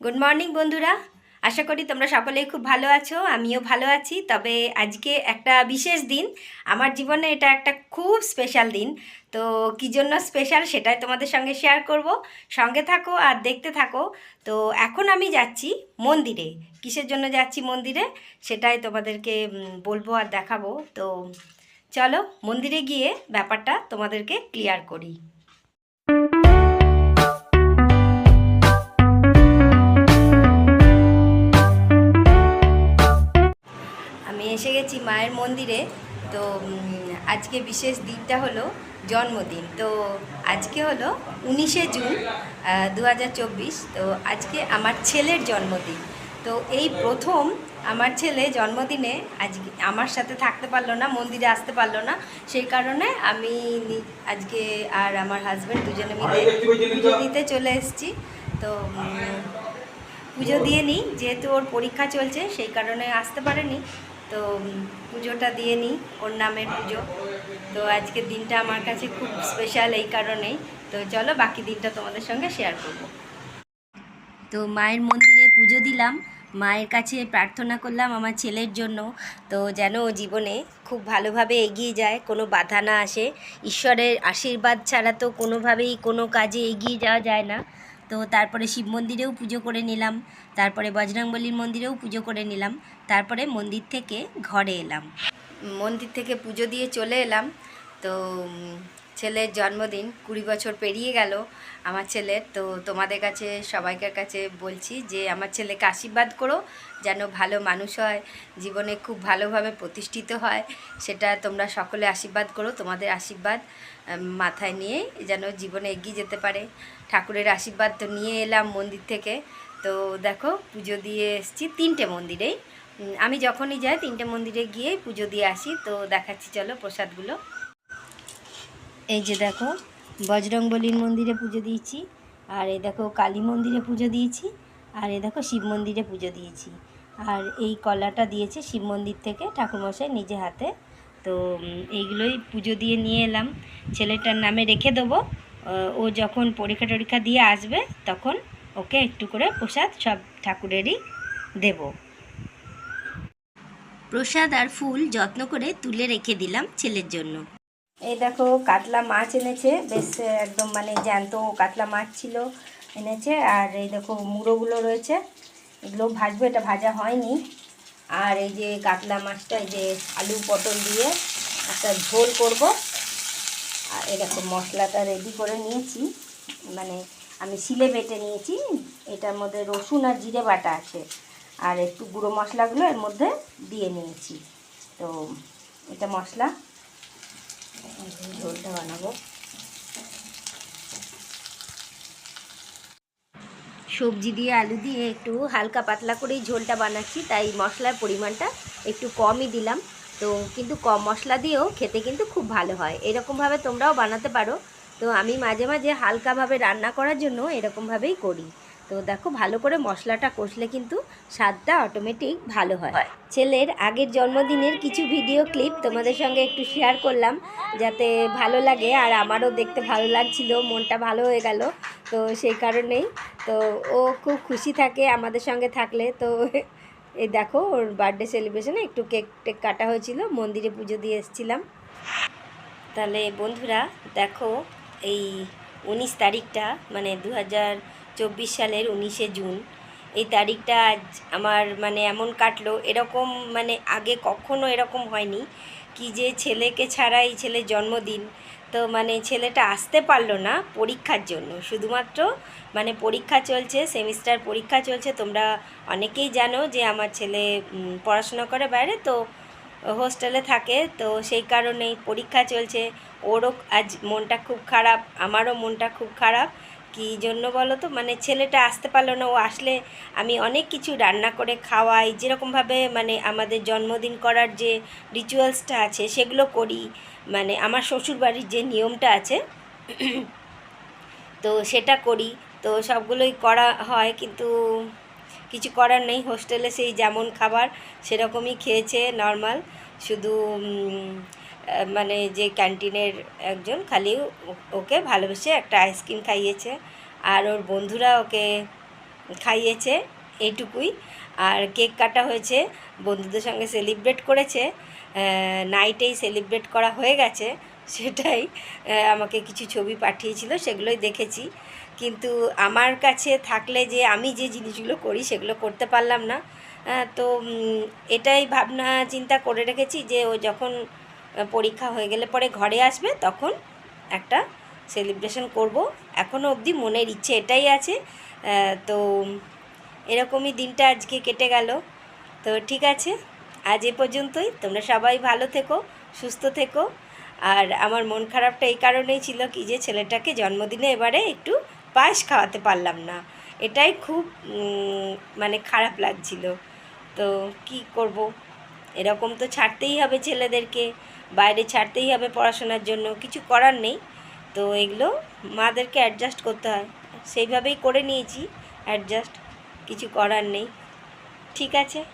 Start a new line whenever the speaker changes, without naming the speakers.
Good morning বন্ধুরা। আশা করি তোমরা সকলেই খুব ভালো আছো, আমিও ভালো আছি। তবে আজকে একটা বিশেষ দিন। আমার জীবনে এটা একটা খুব স্পেশাল দিন। তো কী জন্য স্পেশাল সেটাই তোমাদের সঙ্গে শেয়ার করব। সঙ্গে থাকো আর দেখতে থাকো। তো এখন আমি যাচ্ছি মন্দিরে। কিসের জন্য যাচ্ছি মন্দিরে? সেটাই তোমাদেরকে বলব আর দেখাবো। তো চলো মন্দিরে গিয়ে ব্যাপারটা তোমাদেরকে ক্লিয়ার করি। আমি এসে গেছি মায়ের মন্দিরে। তো আজকে বিশেষ দিনটা হলো জন্মদিন। তো আজকে হলো উনিশে জুন দু হাজার চব্বিশ। তো আজকে আমার ছেলের জন্মদিন। তো এই প্রথম আমার ছেলে জন্মদিনে আজকে আমার সাথে থাকতে পারল না মন্দিরে আসতে পারল না। সেই কারণে আমি আজকে আর আমার হাজব্যান্ড দুজনে মিলে পুজো দিতে চলে এসেছি। তো পুজো দিয়ে নিই যেহেতু ওর পরীক্ষা চলছে সেই কারণে আসতে পারেনি। তো পুজোটা দিয়ে নিই, ওর নামের পুজো। তো আজকের দিনটা আমার কাছে খুব স্পেশাল এই কারণেই। তো চলো বাকি দিনটা তোমাদের সঙ্গে শেয়ার করব। তো মায়ের মন্দিরে পুজো দিলাম। মায়ের কাছে প্রার্থনা করলাম আমার ছেলের জন্য। তো যেন জীবনে খুব ভালোভাবে এগিয়ে যায়, কোনো বাধা না আসে। ঈশ্বরের আশীর্বাদ ছাড়া তো কোনোভাবেই কোনো কাজে এগিয়ে যাওয়া যায় না। তো তারপরে শিব মন্দিরেও পুজো করে নিলাম, তারপরে বজরংবলীর মন্দিরেও পুজো করে নিলাম, তারপরে মন্দির থেকে ঘরে এলাম। মন্দির থেকে পুজো দিয়ে চলে এলাম, তো ছেলের জন্মদিন, কুড়ি বছর পেরিয়ে গেল আমার ছেলের। তো তোমাদের কাছে, সবাইকার কাছে বলছি যে, আমার ছেলেকে আশীর্বাদ করো, যেন ভালো মানুষ হয়, জীবনে খুব ভালোভাবে প্রতিষ্ঠিত হয়, সেটা তোমরা সকলে আশীর্বাদ করো, তোমাদের আশীর্বাদ মাথায় নিয়ে যেন জীবনে এগিয়ে যেতে পারে। ঠাকুরের আশীর্বাদ তো নিয়ে এলাম মন্দির থেকে। তো দেখো, পুজো দিয়ে এসেছি তিনটে মন্দিরেই। আমি যখনই যাই তিনটে মন্দিরে গিয়ে পুজো দিয়ে আসি। তো দেখাচ্ছি, চলো প্রসাদগুলো। এই যে দেখো, বজরংবলীর মন্দিরে পুজো দিয়েছি, আর এই দেখো কালী মন্দিরে পুজো দিয়েছি, আর এই দেখো শিব মন্দিরে পুজো দিয়েছি। আর এই কলাটা দিয়েছে শিব মন্দির থেকে ঠাকুরমশাই নিজে হাতে। তো এইগুলোই পুজো দিয়ে নিয়ে এলাম। ছেলেটার নামে রেখে দেবো। ও যখন পরীক্ষা টরীক্ষা দিয়ে আসবে, তখন ওকে একটু করে প্রসাদ সব ঠাকুরেরই দেবো। প্রসাদ আর ফুল যত্ন করে তুলে রেখে দিলাম ছেলের জন্য। এই দেখো, কাতলা মাছ এনেছে। বেশ একদম মানে জ্যান্ত কাতলা মাছ ছিল, এনেছে। আর এই দেখো, মুড়োগুলো রয়েছে। এগুলো ভাজবো, এটা ভাজা হয়নি। আর এই যে কাতলা মাছটা, এই যে আলু পটল দিয়ে একটা ঝোল করব। আর এই দেখো, মশলাটা রেডি করে নিয়েছি। মানে আমি শিলে বেটে নিয়েছি। এটার মধ্যে রসুন আর জিরে বাটা আছে। আর একটু গুঁড়ো মশলাগুলো এর মধ্যে দিয়ে নিয়েছি। তো, এটা মশলা। ঝোলটা বানাবো। সবজি দিয়ে, আলু দিয়ে একটু হালকা পাতলা করেই ঝোলটা বানাচ্ছি, তাই মশলার পরিমাণটা একটু কমই দিলাম। তো কিন্তু কম মশলা দিয়েও খেতে কিন্তু খুব ভালো হয়। এরকমভাবে তোমরাও বানাতে পারো। তো আমি মাঝে মাঝে হালকাভাবে রান্না করার জন্য এরকমভাবেই করি। তো দেখো ভালো করে মশলাটা কষলে কিন্তু স্বাদটা অটোমেটিক ভালো হয়। ছেলের আগের জন্মদিনের কিছু ভিডিও ক্লিপ তোমাদের সঙ্গে একটু শেয়ার করলাম যাতে ভালো লাগে আর আমারও দেখতে ভালো লাগছিল মনটা ভালো হয়ে গেল তো সেই কারণেই। তো ও খুব খুশি থাকে আমাদের সঙ্গে থাকলে তো এই দেখো ওর বার্থডে সেলিব্রেশনে একটু কেক টেক কাটা হয়েছিল মন্দিরে পুজো দিয়ে এসেছিলাম। তাহলে বন্ধুরা দেখো এই উনিশ তারিখটা মানে দু হাজার চব্বিশ সালের উনিশে জুন। এই তারিখটা আজ আমার মানে এমন কাটলো, এরকম মানে আগে কখনো এরকম হয়নি কি যে ছেলেকে ছাড়া এই ছেলের জন্মদিন। তো মানে ছেলেটা আসতে পারল না পরীক্ষার জন্য। শুধুমাত্র মানে পরীক্ষা চলছে, সেমিস্টার পরীক্ষা চলছে। তোমরা অনেকেই জানো যে আমার ছেলে পড়াশোনা করে বাইরে, তো হোস্টেলে থাকে। তো সেই কারণেই পরীক্ষা চলছে। ওরও আজ মনটা খুব খারাপ, আমারও মনটা খুব খারাপ। কী জন্য বলো তো? মানে ছেলেটা আসতে পারল না, ও আসলে আমি অনেক কিছু রান্না করে খাওয়াই, যেরকমভাবে মানে আমাদের জন্মদিন করার যে রিচুয়ালসটা আছে, সেগুলো করি। মানে আমার শ্বশুরবাড়ির যে নিয়মটা আছে, তো সেটা করি। তো সবগুলোই করা হয়, কিন্তু কিছু করার নেই। হোস্টেলে সেই যেমন খাবার, সেরকমই খেয়েছে নর্মাল শুধু মানে যে ক্যান্টিনের একজন খালি ওকে ভালোবেসে একটা আইসক্রিম খাইয়েছে। আর ওর বন্ধুরা ওকে খাইয়েছে এইটুকুই আর কেক কাটা হয়েছে, বন্ধুদের সঙ্গে সেলিব্রেট করেছে। নাইটেই সেলিব্রেট করা হয়ে গেছে, সেটাই আমাকে কিছু ছবি পাঠিয়েছিল, সেগুলোই দেখেছি। কিন্তু আমার কাছে থাকলে যে আমি যে জিনিসগুলো করি, সেগুলো করতে পারলাম না। তো এটাই ভাবনা, চিন্তা করে রেখেছি যে ও যখন পরীক্ষা হয়ে গেলে পরে ঘরে আসবে, তখন একটা সেলিব্রেশন করব। এখনও অবধি মনের ইচ্ছে এটাই আছে। তো এরকমই দিনটা আজকে কেটে গেল। তো ঠিক আছে, আজ এ পর্যন্তই। তোমরা সবাই ভালো থেকো, সুস্থ থেকো। আর আমার মন খারাপটা এই কারণেই ছিল কি যে ছেলেটাকে জন্মদিনে এবারে একটু পায়েস খাওয়াতে পারলাম না। এটাই খুব মানে খারাপ লাগছিল। তো কি করব? এরকম তো ছাড়তেই হবে ছেলেদেরকে। বাইরে ছাড়তেই হবে পড়াশোনার জন্য, কিছু করার নেই। তো এগুলো মাদেরকে অ্যাডজাস্ট করতে হয়। সেইভাবেই করে নিয়েছি অ্যাডজাস্ট কিছু করার নেই। ঠিক আছে?